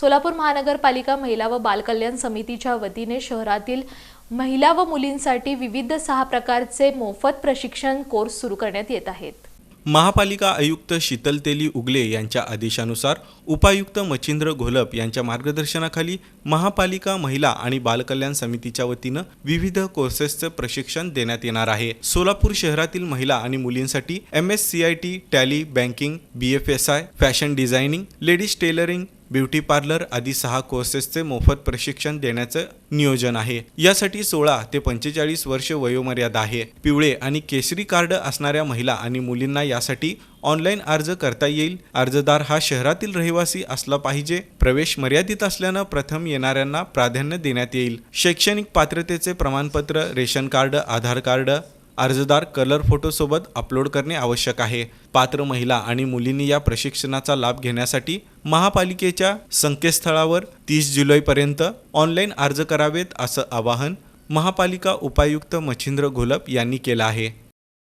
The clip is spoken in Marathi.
सोलापूर महानगरपालिका महिला व बालकल्याण समितीच्या वतीने शहरातील महिला व मुलींसाठी विविध सहा प्रकारचे मोफत प्रशिक्षण कोर्स सुरू करण्यात येत आहेत. महापालिका आयुक्त शीतल तेली उगले यांच्या आदेशानुसार उपायुक्त मच्छिंद्र घोलप यांच्या मार्गदर्शनाखाली महापालिका महिला आणि बालकल्याण समितीच्या वतीनं विविध कोर्सेसचं प्रशिक्षण देण्यात येणार आहे. सोलापूर शहरातील महिला आणि मुलींसाठी M S C I T tally banking B F S I fashion designing ladies tailoring beauty parlour आदी सहा कोर्सेसचे मोफत प्रशिक्षण देण्याचं नियोजन आहे. यासाठी सोळा ते पंचेचाळीस वर्ष वयोमर्यादा आहे. पिवळे आणि केसरी कार्ड असणाऱ्या महिला आणि मुलींना यासाठी ऑनलाईन अर्ज करता येईल. अर्जदार हा शहरातील रहिवासी असला पाहिजे. प्रवेश मर्यादित असल्यानं प्रथम येणाऱ्यांना प्राधान्य देण्यात येईल. शैक्षणिक पात्रतेचे प्रमाणपत्र रेशन कार्ड आधार कार्ड अर्जदार कलर फोटोसोबत अपलोड करणे आवश्यक आहे. पात्र महिला आणि मुलींनी या प्रशिक्षणाचा लाभ घेण्यासाठी महापालिकेच्या संकेतस्थळावर तीस जुलैपर्यंत ऑनलाईन अर्ज करावेत असं आवाहन महापालिका उपायुक्त मच्छिंद्र घोलप यांनी केलं आहे.